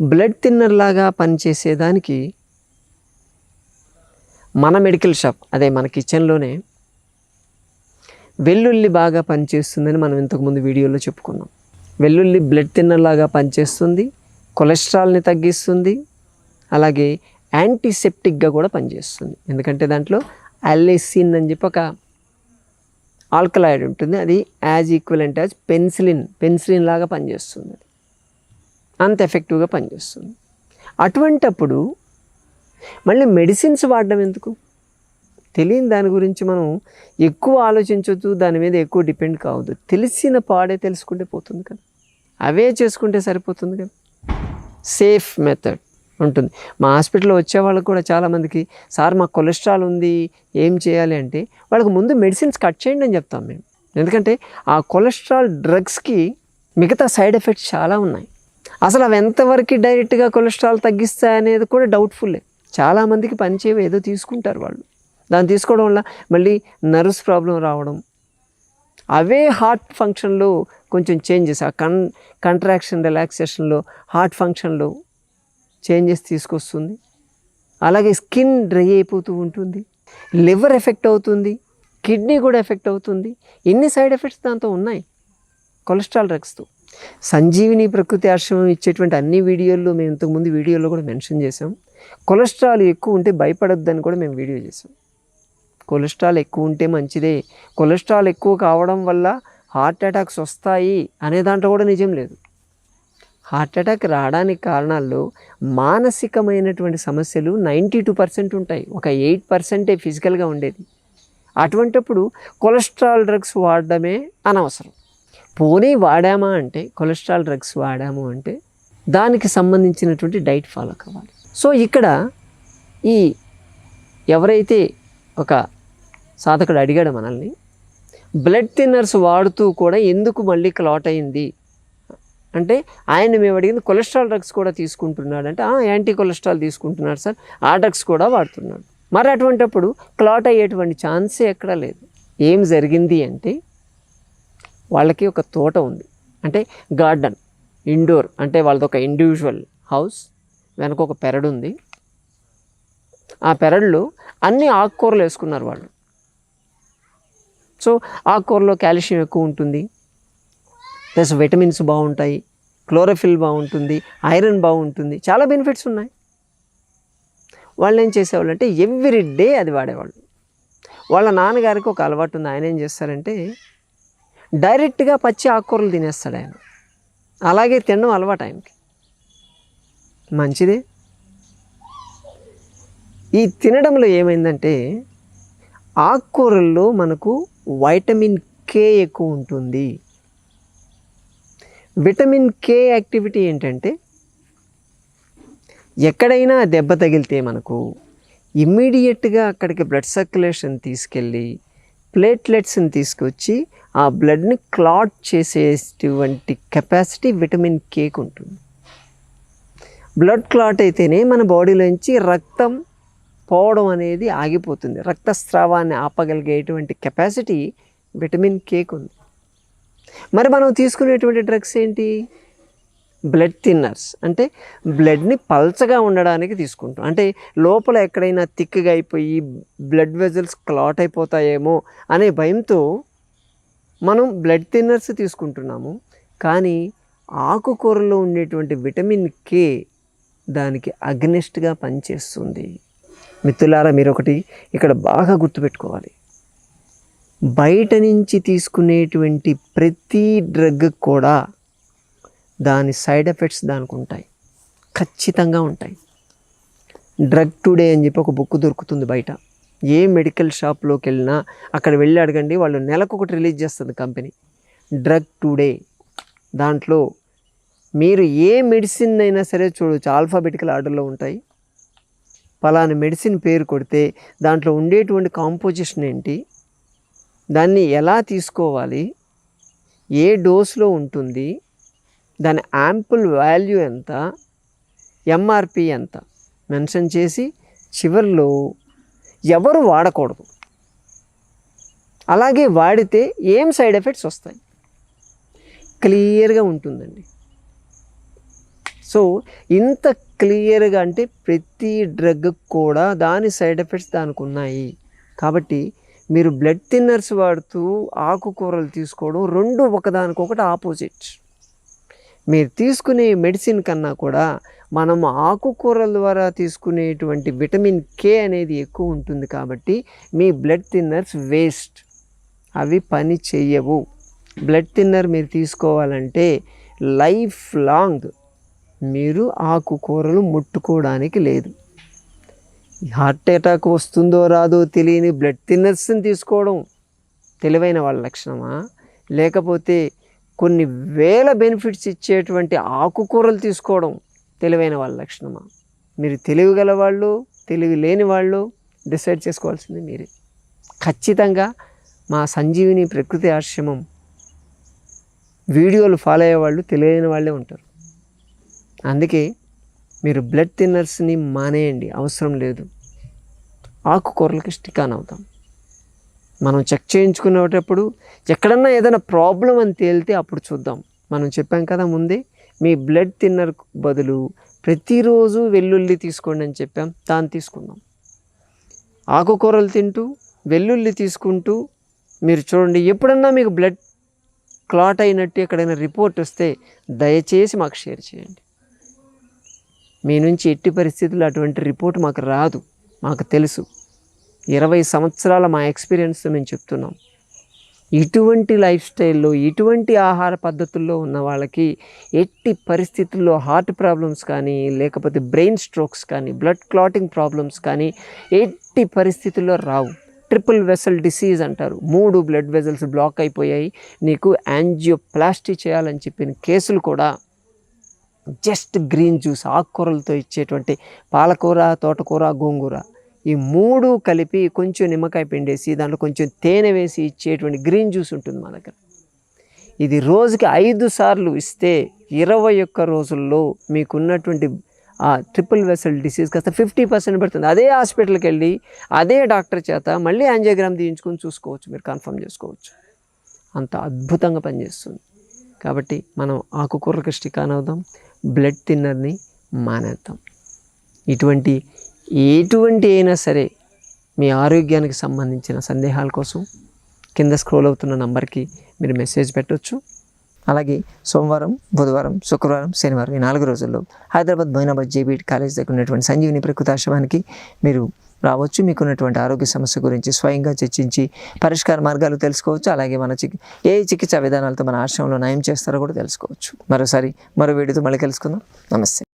Blood థిన్నర్లాగా పనిచేసేదానికి మన medical shop అదే మన కిచెన్లోనే వెల్లుల్లి బాగా పనిచేస్తుందని మనం ఇంతకుముందు వీడియోలో చెప్పుకున్నాం. వెల్లుల్లి బ్లడ్ థిన్నర్లాగా పనిచేస్తుంది కొలెస్ట్రాల్ని తగ్గిస్తుంది అలాగే యాంటీసెప్టిక్గా కూడా పనిచేస్తుంది. ఎందుకంటే దాంట్లో అల్లెసిన్ అని చెప్పి ఒక ఆల్కలాయిడ్ ఉంటుంది అది as equivalent as penicillin penicillin లాగా పనిచేస్తుంది. అంత ఎఫెక్టివ్గా పనిచేస్తుంది. అటువంటప్పుడు మళ్ళీ మెడిసిన్స్ వాడడం ఎందుకు? తెలియని దాని గురించి మనం ఎక్కువ ఆలోచించవద్దు దాని మీద ఎక్కువ డిపెండ్ కావద్దు. తెలిసిన పాడే తెలుసుకుంటే పోతుంది కదా. అవే చేసుకుంటే సరిపోతుంది కదా. సేఫ్ మెథడ్ ఉంటుంది. మా హాస్పిటల్లో వచ్చే వాళ్ళకు కూడా చాలామందికి సార్ మాకు కొలెస్ట్రాల్ ఉంది ఏం చేయాలి? అంటే వాళ్ళకి ముందు మెడిసిన్స్ కట్ చేయండి అని చెప్తాం మేము. ఎందుకంటే ఆ కొలెస్ట్రాల్ డ్రగ్స్కి మిగతా సైడ్ ఎఫెక్ట్స్ చాలా ఉన్నాయి. అసలు అవి ఎంతవరకు డైరెక్ట్గా కొలెస్ట్రాల్ తగ్గిస్తాయి అనేది కూడా డౌట్ఫుల్లే చాలామందికి పనిచేవి ఏదో తీసుకుంటారు వాళ్ళు. దాన్ని తీసుకోవడం వల్ల మళ్ళీ నర్వ్స్ ప్రాబ్లం రావడం. అవే హార్ట్ ఫంక్షన్లో కొంచెం చేంజెస్ ఆ కన్ కంట్రాక్షన్ రిలాక్సేషన్లో హార్ట్ ఫంక్షన్లో చేంజెస్ తీసుకొస్తుంది. అలాగే స్కిన్ డ్రై అయిపోతూ ఉంటుంది. లివర్ ఎఫెక్ట్ అవుతుంది. కిడ్నీ కూడా ఎఫెక్ట్ అవుతుంది. ఎన్ని సైడ్ ఎఫెక్ట్స్ దాంతో ఉన్నాయి? కొలెస్ట్రాల్ డ్రగ్స్తో సంజీవిని ప్రకృతి ఆశ్రమం ఇచ్చేటువంటి అన్ని వీడియోల్లో మేము ఇంతకుముందు వీడియోలో కూడా మెన్షన్ చేసాం కొలెస్ట్రాల్ ఎక్కువ ఉంటే భయపడొద్దని కూడా మేము వీడియో చేసాం కొలెస్ట్రాల్ ఎక్కువ ఉంటే మంచిదే. కొలెస్ట్రాల్ ఎక్కువ కావడం వల్ల హార్ట్ అటాక్స్ వస్తాయి అనే దాంట్లో కూడా నిజం లేదు. హార్ట్ అటాక్ రావడానికి కారణాల్లో మానసికమైనటువంటి సమస్యలు నైంటీ టూ పర్సెంట్ ఉంటాయి. ఒక ఎయిట్ పర్సెంటే ఫిజికల్గా ఉండేది. అటువంటప్పుడు కొలెస్ట్రాల్ డ్రగ్స్ వాడడమే అనవసరం. పోనీ వాడామా అంటే కొలెస్ట్రాల్ డ్రగ్స్ వాడాము అంటే దానికి సంబంధించినటువంటి డైట్ ఫాలో కావాలి. సో ఇక్కడ ఈ ఎవరైతే ఒక సాధకుడు అడిగాడు మనల్ని బ్లడ్ థిన్నర్స్ వాడుతూ కూడా ఎందుకు మళ్ళీ క్లాట్ అయింది? అంటే ఆయన మేము అడిగింది కొలెస్ట్రాల్ డ్రగ్స్ కూడా తీసుకుంటున్నాడు. అంటే యాంటీ కొలెస్ట్రాల్ తీసుకుంటున్నాడు సార్ ఆ డ్రగ్స్ కూడా వాడుతున్నాడు. మరి అటువంటప్పుడు క్లాట్ అయ్యేటువంటి ఛాన్సే ఎక్కడా లేదు. ఏం జరిగింది అంటే వాళ్ళకి ఒక తోట ఉంది. అంటే గార్డెన్ ఇండోర్ అంటే వాళ్ళది ఒక ఇండివిజువల్ హౌస్ వెనక ఒక పెరడు ఉంది. ఆ పెరడులో అన్ని ఆకుకూరలు వేసుకున్నారు వాళ్ళు. సో ఆకుకూరలో కాల్షియం ఎక్కువ ఉంటుంది. ప్లస్ విటమిన్స్ బాగుంటాయి. క్లోరోఫిల్ బాగుంటుంది. ఐరన్ బాగుంటుంది. చాలా బెనిఫిట్స్ ఉన్నాయి. వాళ్ళు ఏం చేసేవాళ్ళు అంటే ఎవ్రీ డే అది వాడేవాళ్ళు. వాళ్ళ నాన్నగారికి ఒక అలవాటు ఉంది. ఆయన ఏం చేస్తారంటే డైరెక్ట్గా పచ్చి ఆకుకూరలు తినేస్తాడు ఆయన. అలాగే తినడం అలవాటు ఆయనకి. మంచిదే. ఈ తినడంలో ఏమైందంటే ఆకుకూరల్లో మనకు వైటమిన్ కే ఎక్కువ ఉంటుంది. విటమిన్ కే యాక్టివిటీ ఏంటంటే ఎక్కడైనా దెబ్బ తగిలితే మనకు ఇమ్మీడియట్గా అక్కడికి బ్లడ్ సర్క్యులేషన్ తీసుకెళ్ళి ప్లేట్లెట్స్ని తీసుకొచ్చి ఆ బ్లడ్ని క్లాట్ చేసేటువంటి కెపాసిటీ విటమిన్ కేకు ఉంటుంది బ్లడ్ క్లాట్ అయితేనే మన బాడీలోంచి రక్తం పోవడం అనేది ఆగిపోతుంది. రక్తస్రావాన్ని ఆపగలిగేటువంటి కెపాసిటీ విటమిన్ కేకు ఉంది మరి మనం తీసుకునేటువంటి డ్రగ్స్ ఏంటి? బ్లడ్ థిన్నర్స్ అంటే బ్లడ్ని పల్చగా ఉండడానికి తీసుకుంటాం. అంటే లోపల ఎక్కడైనా థిక్గా అయిపోయి బ్లడ్ వెజల్స్ క్లాట్ అయిపోతాయేమో అనే భయంతో మనం బ్లడ్ థిన్నర్స్ తీసుకుంటున్నాము. కానీ ఆకుకూరలో ఉండేటువంటి విటమిన్ కే దానికి అగ్నెస్ట్గా పనిచేస్తుంది. మిత్రులారా మీరు ఒకటి ఇక్కడ బాగా గుర్తుపెట్టుకోవాలి. బయట నుంచి తీసుకునేటువంటి ప్రతి డ్రగ్ కూడా దాని సైడ్ ఎఫెక్ట్స్ దానికి ఉంటాయి ఖచ్చితంగా ఉంటాయి. డ్రగ్ టుడే అని చెప్పి ఒక బుక్ దొరుకుతుంది బయట. ఏ మెడికల్ షాప్లోకి వెళ్ళినా అక్కడ వెళ్ళి అడగండి వాళ్ళు నెలకు ఒకటి రిలీజ్ చేస్తుంది కంపెనీ. Drug today. దాంట్లో మీరు ఏ మెడిసిన్ అయినా సరే చూడవచ్చు ఆల్ఫాబెటికల్ ఆర్డర్లో ఉంటాయి. పలానా మెడిసిన్ పేరు కొడితే దాంట్లో ఉండేటువంటి కాంపోజిషన్ ఏంటి? దాన్ని ఎలా తీసుకోవాలి? ఏ డోస్లో ఉంటుంది? దాని యాంపుల్ వాల్యూ ఎంత? ఎంఆర్పి ఎంత? మెన్షన్ చేసి చివరిలో ఎవరు వాడకూడదు. అలాగే వాడితే ఏం సైడ్ ఎఫెక్ట్స్ వస్తాయి? క్లియర్గా ఉంటుందండి. సో ఇంత క్లియర్గా అంటే ప్రతి డ్రగ్ కూడా దాని సైడ్ ఎఫెక్ట్స్ దానికి ఉన్నాయి. కాబట్టి మీరు బ్లడ్ థిన్నర్స్ వాడుతూ ఆకుకూరలు తీసుకోవడం రెండు ఒకదానికొకటి ఆపోజిట్. మీరు తీసుకునే మెడిసిన్ కన్నా కూడా మనం ఆకుకూరల ద్వారా తీసుకునేటువంటి విటమిన్ కే అనేది ఎక్కువ ఉంటుంది కాబట్టి మీ బ్లడ్ థిన్నర్స్ వేస్ట్ అవి పని చెయ్యవు. బ్లడ్ థిన్నర్ మీరు తీసుకోవాలంటే లైఫ్ లాంగ్ మీరు ఆకుకూరలు ముట్టుకోవడానికి లేదు. హార్ట్ అటాక్ వస్తుందో రాదో తెలియని బ్లడ్ థిన్నర్స్ని తీసుకోవడం తెలివైన వాళ్ళ లక్షణమా? లేకపోతే కొన్ని వేల బెనిఫిట్స్ ఇచ్చేటువంటి ఆకుకూరలు తీసుకోవడం తెలివైన వాళ్ళ లక్షణమా? మీరు తెలివి గల వాళ్ళు తెలివి లేని వాళ్ళు డిసైడ్ చేసుకోవాల్సింది మీరే. ఖచ్చితంగా మా సంజీవిని ప్రకృతి ఆశ్రమం వీడియోలు ఫాలో అయ్యేవాళ్ళు తెలియని వాళ్ళే ఉంటారు. అందుకే మీరు బ్లడ్ థిన్నర్స్ని మానేయండి అవసరం లేదు. ఆకుకూరలకి స్టికాన్ అవుతాం. మనం చెక్ చేయించుకునేటప్పుడు ఎక్కడన్నా ఏదైనా ప్రాబ్లం అని తేలితే అప్పుడు చూద్దాం. మనం చెప్పాం కదా ముందే మీ బ్లడ్ థిన్నర్ బదులు ప్రతిరోజు వెల్లుల్లి తీసుకోండి అని చెప్పాం. దాన్ని తీసుకుందాం. ఆకుకూరలు తింటూ వెల్లుల్లి తీసుకుంటూ మీరు చూడండి ఎప్పుడన్నా మీకు బ్లడ్ క్లాట్ అయినట్టు ఎక్కడైనా రిపోర్ట్ వస్తే దయచేసి మాకు షేర్ చేయండి. మీ నుంచి ఎట్టి పరిస్థితుల్లో అటువంటి రిపోర్ట్ మాకు రాదు. మాకు తెలుసు. ఇరవై సంవత్సరాల మా ఎక్స్పీరియన్స్తో మేము చెప్తున్నాం. ఇటువంటి లైఫ్ స్టైల్లో ఇటువంటి ఆహార పద్ధతుల్లో ఉన్న వాళ్ళకి ఎట్టి పరిస్థితుల్లో హార్ట్ ప్రాబ్లమ్స్ కానీ లేకపోతే బ్రెయిన్ స్ట్రోక్స్ కానీ బ్లడ్ క్లాటింగ్ ప్రాబ్లమ్స్ కానీ ఎట్టి పరిస్థితుల్లో రావు. ట్రిపుల్ వెసల్ డిసీజ్ అంటారు. మూడు బ్లడ్ వెజల్స్ బ్లాక్ అయిపోయాయి. నీకు యాంజియోప్లాస్టీ చేయాలని చెప్పిన కేసులు కూడా జస్ట్ గ్రీన్ జ్యూస్ ఆకుకూరలతో ఇచ్చేటువంటి పాలకూర తోటకూర గోంగూర ఈ మూడు కలిపి కొంచెం నిమ్మకాయ పిండేసి దాంట్లో కొంచెం తేనె వేసి ఇచ్చేటువంటి గ్రీన్ జ్యూస్ ఉంటుంది మా దగ్గర. ఇది రోజుకి ఐదు సార్లు ఇస్తే ఇరవై ఒక్క రోజుల్లో మీకున్నటువంటి ఆ ట్రిపుల్ వెసల్ డిసీజ్ కాస్త ఫిఫ్టీ పర్సెంట్ పడుతుంది. అదే హాస్పిటల్కి వెళ్ళి అదే డాక్టర్ చేత మళ్ళీ యాంజియోగ్రామ్ తీయించుకొని చూసుకోవచ్చు మీరు కన్ఫర్మ్ చేసుకోవచ్చు. అంత అద్భుతంగా పనిచేస్తుంది. కాబట్టి మనం ఆకుకూరలకు స్టిక్ అవుదాం బ్లడ్ థిన్నర్ని మానేద్దాం. ఇటువంటి ఎటువంటి అయినా సరే మీ ఆరోగ్యానికి సంబంధించిన సందేహాల కోసం కింద స్క్రోల్ అవుతున్న నంబర్కి మీరు మెసేజ్ పెట్టవచ్చు అలాగే సోమవారం బుధవారం శుక్రవారం శనివారం ఈ నాలుగు రోజుల్లో హైదరాబాద్ బైనాబాద్ జేబీట్ కాలేజ్ దగ్గర ఉన్నటువంటి సంజీవిని ప్రకృతి ఆశ్రమానికి మీరు రావచ్చు. మీకున్నటువంటి ఆరోగ్య సమస్య గురించి స్వయంగా చర్చించి పరిష్కార మార్గాలు తెలుసుకోవచ్చు. అలాగే మన చికి ఏ చికిత్సా విధానాలతో మన ఆశ్రమంలో నయం చేస్తారో కూడా తెలుసుకోవచ్చు. మరోసారి మరో వీడియోతో మళ్ళీ కలుసుకుందాం. నమస్తే.